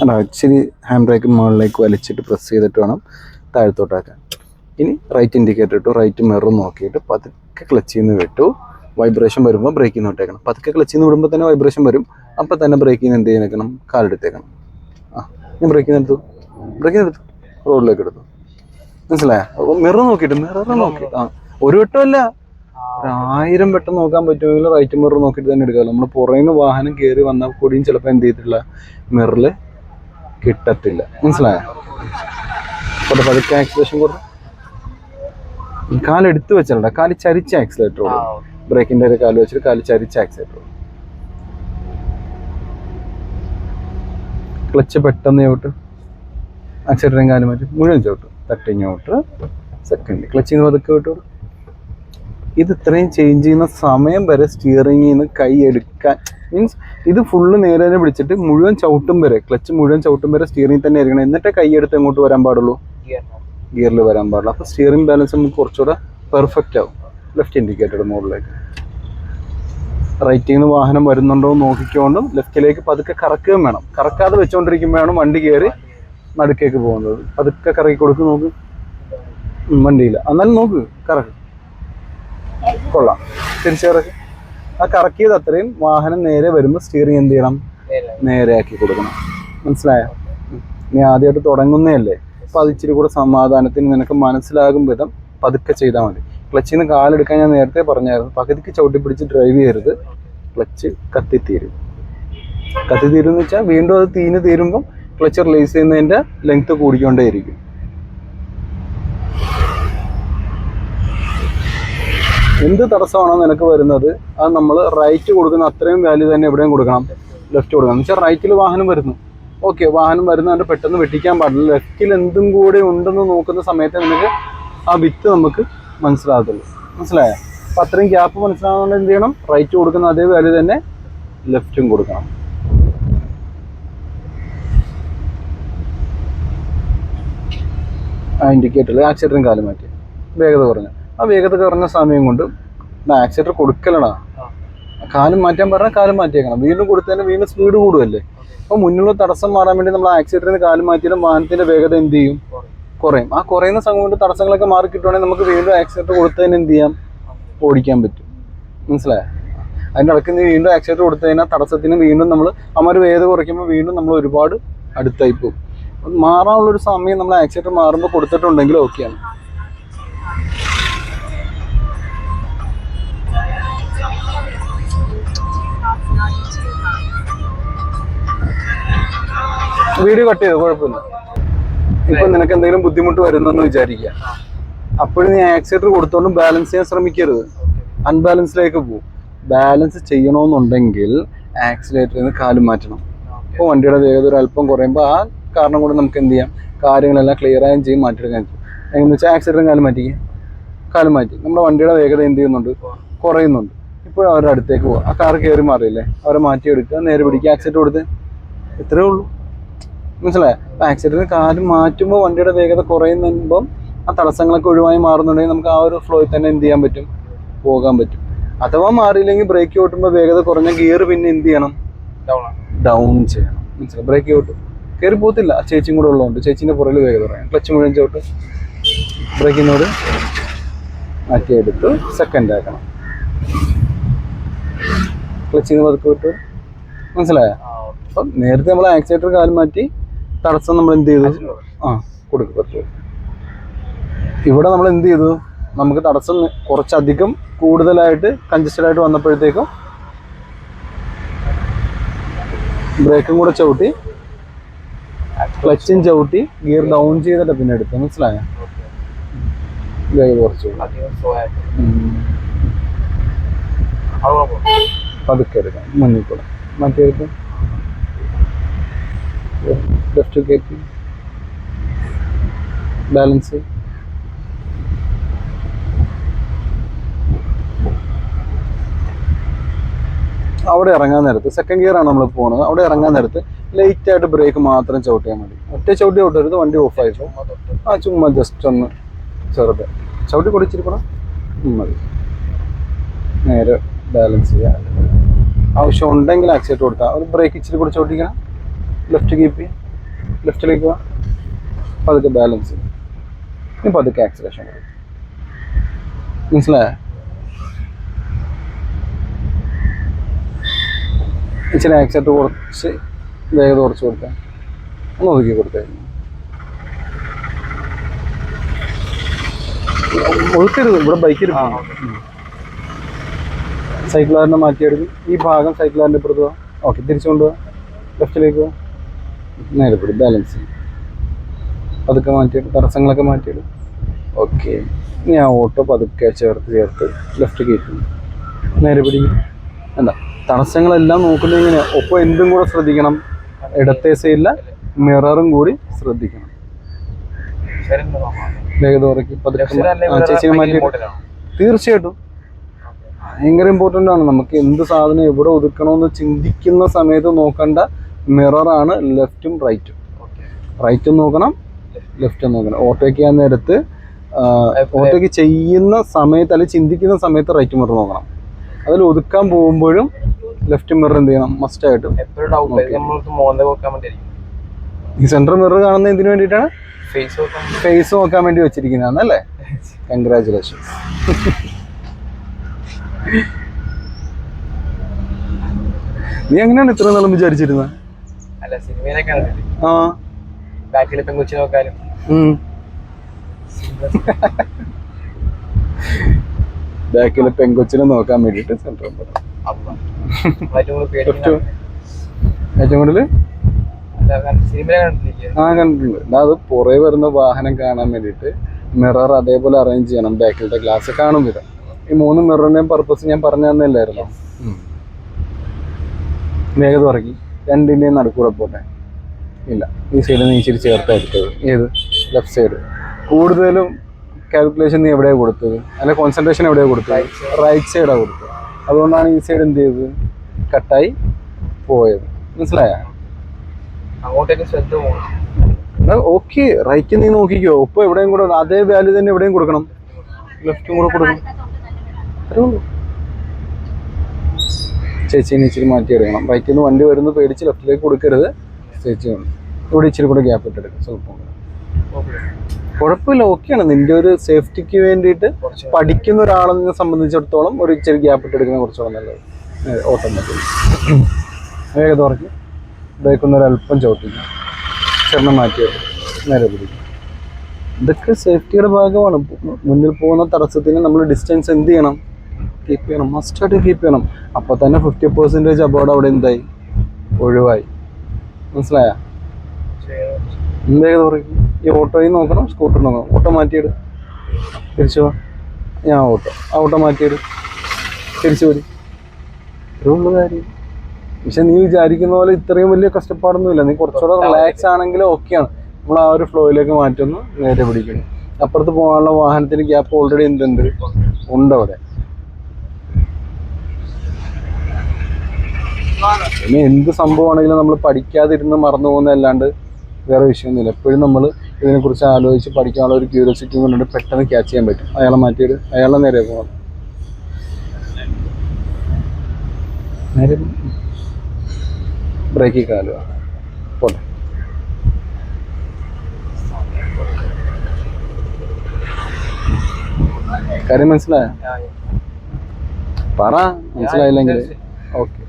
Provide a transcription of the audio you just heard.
അല്ല ഇച്ചിരി hand brake മുകളിലേക്ക് വലിച്ചിട്ട് പ്രസ് ചെയ്തിട്ട് വേണം താഴത്തോട്ടാക്കാൻ. ഇനി റൈറ്റ് ഇൻഡിക്കേറ്റർ ഇട്ടു റൈറ്റ് മിറർ നോക്കിയിട്ട് പതുക്കെ ക്ലച്ചിൽ നിന്ന് വിട്ടു. വൈബ്രേഷൻ വരുമ്പോൾ ബ്രേക്കിൽ നിന്ന് വിട്ടേക്കണം പതുക്കെ ക്ലച്ചിൽ നിന്ന് വിടുമ്പോൾ തന്നെ വൈബ്രേഷൻ വരും. അപ്പോൾ തന്നെ ബ്രേക്കിൽ നിന്ന് എന്ത് ചെയ്യണം കാലെടുത്തേക്കണം. ആ ഞാൻ ബ്രേക്കിൽ നിന്ന് എടുത്തു. ബ്രേക്കിൽ നിന്ന് എടുത്തു. റോഡിലേക്ക് എടുത്തു. മനസ്സിലായോ? മിറർ നോക്കിയിട്ട് മിറർ നോക്കി. ആ ഒരു വട്ടമല്ല. ആയിരം വട്ടം നോക്കാൻ പറ്റുമെങ്കിൽ റൈറ്റ് മിറർ നോക്കിയിട്ട് തന്നെ എടുക്കാം നമ്മൾ പുറമേ നിന്ന് വാഹനം കയറി വന്നാൽ കൂടിയും ചിലപ്പോൾ എന്ത് ചെയ്തിട്ടുള്ള? മിററിൽ കിട്ടത്തില്ല. മനസ്സിലായോ? അപ്പോൾ പതുക്കെ ആക്സിലേഷൻ കൊടുക്കും കാലെടുത്ത് വെച്ചല്ല കാൽ ചരിച്ച ആക്സിലേറ്റർ ബ്രേക്കിന്റെ ഒരു കാൽ വെച്ചിട്ട് കാൽ ചരിച്ച ആക്സിലേറ്റർ ക്ലച്ച് പെട്ടെന്ന് ചവിട്ട്. ആക്സിലേറ്ററിങ് കാൽ മാറ്റി. മുഴുവൻ ചവിട്ട്. തട്ടിങ്ങോട്ട് സെക്കൻഡ് ക്ലച്ചിങ് പതുക്കെ വിട്ടു ഇത് ഇത്രയും ചേഞ്ച് ചെയ്യുന്ന സമയം വരെ സ്റ്റിയറിംഗിൽ നിന്ന് കൈ എടുക്കാൻ. മീൻസ് ഇത് ഫുള്ള് നേരെ തന്നെ പിടിച്ചിട്ട് മുഴുവൻ ചവിട്ടും വരെ ക്ലച്ച് മുഴുവൻ ചവിട്ടും വരെ സ്റ്റിയറിംഗ് തന്നെ ആയിരിക്കണം. എന്നിട്ടേ കൈ എടുത്ത് എങ്ങോട്ട് വരാൻ പാടുള്ളൂ? ഗിയറിൽ വരാൻ പാടില്ല. അപ്പോൾ സ്റ്റിയറിംഗ് ബാലൻസ് നമുക്ക് കുറച്ചുകൂടെ പെർഫെക്റ്റ് ആവും. ലെഫ്റ്റ് ഇൻഡിക്കേറ്റർ മുകളിലേക്ക്. റൈറ്റിൽ നിന്ന് വാഹനം വരുന്നുണ്ടോ എന്ന് നോക്കിക്കൊണ്ടും ലെഫ്റ്റിലേക്ക് പതുക്കെ കറക്കുകയും വേണം. കറക്കാതെ വെച്ചുകൊണ്ടിരിക്കുമ്പോഴാണ് വണ്ടി കയറി നടുക്കേക്ക് പോകുന്നത്. പതുക്കെ കറക്കി കൊടുക്കും നോക്ക്. വണ്ടിയില്ല. എന്നാലും നോക്ക് കറക്ക്. കൊള്ളാം. തിരിച്ചു കറക്ക് ആ കറക്കിയത് അത്രയും വാഹനം നേരെ വരുമ്പോൾ സ്റ്റിയറിംഗ് എന്ത് ചെയ്യണം? നേരെ ആക്കി കൊടുക്കണം. മനസ്സിലായോ. നീ ആദ്യമായിട്ട് തുടങ്ങുന്നതല്ലേ? അപ്പം അത് ഇച്ചിരി കൂടെ സമാധാനത്തിന് നിനക്ക് മനസ്സിലാകും വിധം പതുക്കെ ചെയ്താൽ മതി. ക്ലച്ചിൽ നിന്ന് കാലെടുക്കാൻ ഞാൻ നേരത്തെ പറഞ്ഞായിരുന്നു. പകുതിക്ക് ചവിട്ടി പിടിച്ച് ഡ്രൈവ് ചെയ്യരുത്. ക്ലച്ച് കത്തിത്തീരും. കത്തിത്തീരും എന്ന് വെച്ചാൽ വീണ്ടും അത് തീന് തീരുമ്പം ക്ലച്ച് റിലീസ് ചെയ്യുന്നതിന്റെ ലെങ്ത് കൂടിക്കൊണ്ടേയിരിക്കും. എന്ത് തടസ്സമാണോ നിനക്ക് വരുന്നത് അത് നമ്മൾ റൈറ്റ് കൊടുക്കുന്ന അത്രയും വാല്യൂ തന്നെ എവിടെയും കൊടുക്കണം. ലെഫ്റ്റ് കൊടുക്കണം. എന്ന് വെച്ചാൽ റൈറ്റിൽ വാഹനം വരുന്നു. ഓക്കെ വാഹനം വരുന്നതിന്റെ പെട്ടെന്ന് വെട്ടിക്കാൻ പാടില്ല. ലെഫ്റ്റിൽ എന്തും കൂടെ ഉണ്ടെന്ന് നോക്കുന്ന സമയത്ത് നിനക്ക് ആ വിത്ത് നമുക്ക് മനസ്സിലാകത്തുള്ളൂ. മനസ്സിലായോ? അപ്പം അത്രയും ഗ്യാപ്പ് മനസ്സിലാകുന്നതുകൊണ്ട് എന്ത് ചെയ്യണം? റൈറ്റ് കൊടുക്കുന്ന അതേ വാല്യൂ തന്നെ ലെഫ്റ്റും കൊടുക്കണം. ആ ഇൻഡിക്കേറ്ററിൽ ആക്സിഡന്റും കാലം മാറ്റി. വേഗത കുറഞ്ഞു. ആ വേഗത കുറഞ്ഞ സമയം കൊണ്ട് ആക്സിഡന്റ് കൊടുക്കലടാ. കാലം മാറ്റാൻ പറഞ്ഞാൽ കാലം മാറ്റിയേക്കണം. വീണ്ടും കൊടുത്തതിന് വീണ്ടും സ്പീഡ് കൂടുമല്ലേ അപ്പോൾ മുന്നിലുള്ള തടസ്സം മാറാൻ വേണ്ടി നമ്മൾ ആക്സിലേറ്ററിന് കാലം മാറ്റിയാലും വാഹനത്തിന്റെ വേഗത എന്ത് ചെയ്യും? കുറയും. ആ കുറയുന്ന സമയം കൊണ്ട് തടസ്സങ്ങളൊക്കെ മാറി കിട്ടുവാണെങ്കിൽ നമുക്ക് വീണ്ടും ആക്സിലേറ്റർ കൊടുത്തതിന് എന്ത് ചെയ്യാം? ഓടിക്കാൻ പറ്റും. മനസ്സിലായ? അതിന്റെ ഇടയ്ക്ക് വീണ്ടും ആക്സിലേറ്റർ കൊടുത്തു കഴിഞ്ഞാൽ തടസ്സത്തിന് വീണ്ടും നമ്മൾ അമ്മ വേഗത കുറയ്ക്കുമ്പോൾ വീണ്ടും നമ്മൾ ഒരുപാട് അടുത്തായി പോകും. മാറാനുള്ള മാറാനുള്ളൊരു സമയം നമ്മൾ ആക്സിലേറ്റർ മാറുമ്പോൾ കൊടുത്തിട്ടുണ്ടെങ്കിൽ ഓക്കെയാണ് വീഡിയോ കട്ട് ചെയ്തു കുഴപ്പമില്ല. ഇപ്പൊ നിനക്ക് എന്തെങ്കിലും ബുദ്ധിമുട്ട് വരുന്നെന്ന് വിചാരിക്കുക അപ്പോഴും നീ ആക്സിഡർ കൊടുത്തോണ്ട് ബാലൻസ് ചെയ്യാൻ ശ്രമിക്കരുത്. അൺബാലൻസിലേക്ക് പോകും ബാലൻസ് ചെയ്യണമെന്നുണ്ടെങ്കിൽ ആക്സിലേറ്ററിൽ നിന്ന് കാലും മാറ്റണം. അപ്പോൾ വണ്ടിയുടെ വേഗത ഒരു അല്പം കുറയുമ്പോൾ ആ കാരണം കൊണ്ട് നമുക്ക് എന്ത് ചെയ്യാം? കാര്യങ്ങളെല്ലാം ക്ലിയർ ആയും ചെയ്യും മാറ്റിയെടുക്കാൻ ചെയ്യും എങ്ങനെയെന്ന് വെച്ചാൽ ആക്സിലേറ്ററും കാലം മാറ്റിക്കുക കാലം മാറ്റി. നമ്മുടെ വണ്ടിയുടെ വേഗത എന്ത് ചെയ്യുന്നുണ്ട്? കുറയുന്നുണ്ട്. ഇപ്പോഴും അവരുടെ അടുത്തേക്ക് പോകുക ആ കാർ കയറി മാറിയില്ലേ? അവരെ മാറ്റിയെടുക്കുക. നേരെ പിടിക്കുക ആക്സിഡന്റ് കൊടുത്ത്. ഇത്രേ ഉള്ളൂ. മനസ്സിലായോ? അപ്പൊ ആക്സിഡന്റ് കാൽ മാറ്റുമ്പോൾ വണ്ടിയുടെ വേഗത കുറയുമ്പം ആ തടസ്സങ്ങളൊക്കെ ഒഴിവായി മാറുന്നുണ്ടെങ്കിൽ നമുക്ക് ആ ഒരു ഫ്ലോയിൽ തന്നെ എന്ത് ചെയ്യാൻ പറ്റും? പോകാൻ പറ്റും. അഥവാ മാറിയില്ലെങ്കിൽ ബ്രേക്ക് ഓട്ടുമ്പോൾ വേഗത കുറഞ്ഞ ഗിയർ പിന്നെ എന്ത് ചെയ്യണം? ഡൗൺ ചെയ്യണം. മനസ്സിലായി? ബ്രേക്ക് ഓട്ടും. കയറി പോകത്തില്ല. ചേച്ചിയും കൂടെ ഉള്ളതുകൊണ്ട്. ചേച്ചീന്റെ പുറകിൽ വേഗത പറയാം ക്ലച്ച് മുഴുവൻ ചോട്ട് ബ്രേക്കിനോട് മാറ്റിയെടുത്ത് സെക്കൻഡ് ആക്കണം. ക്ലച്ചിന്ന് പതുക്കെ വിട്ട്. മനസ്സിലായോ? അപ്പം നേരത്തെ നമ്മൾ ആക്സിലേറ്റർ കാലം മാറ്റി തടസ്സം നമ്മൾ എന്ത് ചെയ്തു? ആ കൊടുക്കും പത്ത് ഇവിടെ നമ്മൾ എന്ത് ചെയ്തു? നമുക്ക് തടസ്സം കുറച്ചധികം കൂടുതലായിട്ട് കഞ്ചസ്റ്റഡ് ആയിട്ട് വന്നപ്പോഴത്തേക്കും ബ്രേക്കും കൂടെ ചവിട്ടി ക്ലച്ചും ചവിട്ടി ഗിയർ ഡൗൺ ചെയ്തിട്ട് പിന്നെ എടുത്തു. മനസ്സിലായ? കുറച്ചു. പതുക്കെ എടുക്കാം. മുന്നിൽ കൂടെ. മറ്റേടുത്ത് ലെഫ്റ്റ് കയറ്റി ബാലൻസ് അവിടെ ഇറങ്ങാൻ നേരത്ത് സെക്കൻഡ് ഗിയർ ആണ് നമ്മൾ പോകുന്നത് അവിടെ ഇറങ്ങാൻ നേരത്ത് ലൈറ്റ് ആയിട്ട് ബ്രേക്ക് മാത്രം ചവിട്ടിയാൽ മതി. ഒറ്റ ചവിട്ടി വിട്ടരുത് വണ്ടി ഓഫ് ആയി ആ ചുമ്മാ ജസ്റ്റ് ഒന്ന് ചെറുത്. ചവിട്ടി കൊടിച്ചിരിക്കണം മതി. നേരെ ബാലൻസ് ചെയ്യാം. ആവശ്യം ഉണ്ടെങ്കിൽ ആക്സിഡന്റ് കൊടുത്താൽ ഒരു ബ്രേക്ക് ഇച്ചിരി കൂടി ചവിട്ടിക്കണം. ലെഫ്റ്റ് കീപ്പ് ചെയ്യാം. ലെഫ്റ്റിലേക്ക് പോവാ. പതുക്കെ ബാലൻസ് ചെയ്യും. ഇനി പതുക്കെ ആക്സിലേഷൻ മനസ്സിലായ? ഇച്ചിരി ആക്സിലേറ്റർ കുറച്ച് വേഗത കുറച്ച് കൊടുത്താൽ ഒന്ന് ഒതുക്കി കൊടുത്തായിരുന്നു ഒതുക്കരുത് ഇവിടെ ബൈക്കിൽ സൈക്കിളുകാരനെ മാറ്റിയെടുക്കും. ഈ ഭാഗം സൈക്കിളുകാരന്റെ ഇപ്പുറത്ത് പോവാം. ഓക്കെ തിരിച്ചു കൊണ്ടുപോവാം. ലെഫ്റ്റിലേക്ക് പോവാം. നേരെ പിടി ബാലൻസ് പതുക്കെ മാറ്റിയിടും തടസ്സങ്ങളൊക്കെ മാറ്റിയിടും. ഓക്കെ ഞാൻ ഓട്ടോ പതുക്കെ ചേർത്ത് ചേർത്ത് ലെഫ്റ്റ് കയറ്റും നേരെ പിടിക്കും എന്താ തടസ്സങ്ങളെല്ലാം നോക്കുന്നത് ഇങ്ങനെ ഒപ്പം എന്തും കൂടെ ശ്രദ്ധിക്കണം. ഇടത്തെ സൈഡിലെ മിററും കൂടി ശ്രദ്ധിക്കണം. വേഗത ഉറക്കി ചേച്ചിനെ മാറ്റി തീർച്ചയായിട്ടും. ഭയങ്കര ഇമ്പോർട്ടന്റ് ആണ്. നമുക്ക് എന്ത് സാധനം എവിടെ ഒതുക്കണമെന്ന് ചിന്തിക്കുന്ന സമയത്ത് നോക്കേണ്ട മിററാണ് ലെഫ്റ്റും റൈറ്റും. റൈറ്റും നോക്കണം ലെഫ്റ്റും നോക്കണം. ഓട്ടോയ്ക്ക് ചെയ്യാൻ നേരത്ത് ഓട്ടോയ്ക്ക് ചെയ്യുന്ന സമയത്ത് അല്ലെങ്കിൽ ചിന്തിക്കുന്ന സമയത്ത് റൈറ്റ് മിറർ നോക്കണം. അതിൽ ഒതുക്കാൻ പോകുമ്പോഴും ലെഫ്റ്റ് മിറർ എന്ത് ചെയ്യണം? മസ്റ്റായിട്ടും ആയിട്ട്. ഈ സെൻട്രൽ മിറർ കാണുന്ന എന്തിനു വേണ്ടിയിട്ടാണ്? ഫേസ് നോക്കാൻ ഫേസ് നോക്കാൻ വേണ്ടി വെച്ചിരിക്കുന്നതാണ് അല്ലേ? കൺഗ്രാചുലേഷൻസ് നീ എങ്ങനെയാണ് ഇത്ര നാളും വിചാരിച്ചിരുന്നത്? അല്ല സിനിമയിലൊക്കെ കണ്ടിട്ടില്ലേ ആ. ബാക്കിൽ പെങ്കുച്ചി നോക്കാനും. ബാക്കിലെ പെങ്കൊച്ചിനെ നോക്കാൻ വേണ്ടിട്ട് സെൻട്രൽ അമ്മ ഏറ്റവും കൂടുതൽ പേടിക്കുന്ന ഏറ്റവും കൂടുതൽ? സിനിമയിലെ കണ്ടിട്ടില്ലേ? ആ കണ്ടിട്ടുണ്ട്. ദാ അത് പുറകെ വരുന്ന വാഹനം കാണാൻ വേണ്ടിയിട്ട് മിറർ അതേപോലെ അറേഞ്ച് ചെയ്യണം. ബാക്കിലത്തെ ഗ്ലാസ് കാണും വിധം ഈ മൂന്ന് മിററിന്റെയും പർപ്പസ് ഞാൻ പറഞ്ഞു തന്നില്ലായിരുന്നു വേഗത ഇറക്കി രണ്ടിന്റെയും നടുക്കൂടെ പോട്ടെ. ഇല്ല ഈ സൈഡ് നീ ഇച്ചിരി ചേർത്തായിരിക്കും ഏത്? ലെഫ്റ്റ് സൈഡ് കൂടുതലും കാൽക്കുലേഷൻ നീ എവിടെയാണ് കൊടുത്തത്? അല്ലെ കോൺസെൻട്രേഷൻ എവിടെയാണ് കൊടുത്തത്? റൈറ്റ് സൈഡാണ് കൊടുത്തത്? അതുകൊണ്ടാണ് ഈ സൈഡ് എന്ത് ചെയ്തത്? കട്ടായി പോയത്. മനസ്സിലായോ? അങ്ങോട്ടേക്ക് ശ്രദ്ധ ഓക്കെ റൈറ്റ് നീ നോക്കിക്കോ. ഒപ്പം എവിടെയും കൂടെ അതേ വാല്യൂ തന്നെ എവിടെയും കൊടുക്കണം. ലെഫ്റ്റും കൂടെ കൊടുക്കണം. അത്രേ ഉള്ളൂ. ചേച്ചീനെ ഇച്ചിരി മാറ്റി എടുക്കണം ബൈക്കിൽ നിന്ന് വണ്ടി വരുന്ന പേടിച്ച് ലെഫ്റ്റിലേക്ക് കൊടുക്കരുത്. ചേച്ചി ഇവിടെ ഇച്ചിരി കൂടെ ഗ്യാപ്പ് ഇട്ടെടുക്കും സ്വല്പം കുഴപ്പമില്ല ഓക്കെയാണ് നിന്റെ ഒരു സേഫ്റ്റിക്ക് വേണ്ടിയിട്ട് പഠിക്കുന്ന ഒരാളെ സംബന്ധിച്ചിടത്തോളം ഒരു ഇച്ചിരി ഗ്യാപ്പ് ഇട്ടെടുക്കുന്ന കുറച്ചുകൂടെ നല്ലത്. ഓട്ടോമാറ്റിക് വേഗത തുറക്കി ബ്രേക്കൊന്ന് ഒരു അല്പം ചവിട്ടിക്കും. ചെറുപ്പം മാറ്റി നേരെ പിടിക്കും ഇതൊക്കെ സേഫ്റ്റിയുടെ ഭാഗമാണ്. മുന്നിൽ പോകുന്ന തടസ്സത്തിന് നമ്മൾ ഡിസ്റ്റൻസ് എന്ത് ചെയ്യണം? കീപ്പ് ചെയ്യണം. മസ്റ്റായിട്ട് കീപ്പ് ചെയ്യണം. അപ്പോൾ തന്നെ ഫിഫ്റ്റി പെർസെന്റേജ് അബോർഡ് അവിടെ എന്തായി? ഒഴിവായി. മനസ്സിലായ? എന്തായാലും പറയും ഈ ഓട്ടോയിൽ നോക്കണം സ്കൂട്ടർ നോക്കണം. ഓട്ടോ മാറ്റിയിട്. തിരിച്ചു വാ. ഞാൻ ഓട്ടോ ആ ഓട്ടോ മാറ്റിയിട്. തിരിച്ചു പോരി ഇത്രയുള്ള കാര്യം. പക്ഷെ നീ വിചാരിക്കുന്ന പോലെ ഇത്രയും വലിയ കഷ്ടപ്പാടൊന്നുമില്ല. നീ കുറച്ചുകൂടെ റിലാക്സ് ആണെങ്കിൽ ഓക്കെയാണ് നമ്മൾ ആ ഒരു ഫ്ലോയിലേക്ക് മാറ്റുന്നു നേരെ പിടിക്കണം. അപ്പുറത്ത് പോകാനുള്ള വാഹനത്തിന് ഗ്യാപ്പ് ഓൾറെഡി എന്തുണ്ട്? ഉണ്ട് അവിടെ പിന്നെ എന്ത് സംഭവമാണെങ്കിലും നമ്മൾ പഠിക്കാതിരുന്ന് മറന്നു പോകുന്നതല്ലാണ്ട് വേറെ വിഷയമൊന്നുമില്ല. എപ്പോഴും നമ്മൾ ഇതിനെക്കുറിച്ച് ആലോചിച്ച് പഠിക്കാനുള്ള ഒരു ക്യൂരിയോസിറ്റി കൊണ്ടുണ്ട് പെട്ടെന്ന് ക്യാച്ച് ചെയ്യാൻ പറ്റും. അയാളെ മാറ്റിയിട്ട് അയാളെ നേരെ പോകണം. നേരെ ബ്രേക്കിൽ കാലുക പോട്ടെ. കാര്യം മനസ്സിലായ? പറ. മനസ്സിലായില്ലെങ്കിൽ ഓക്കെ.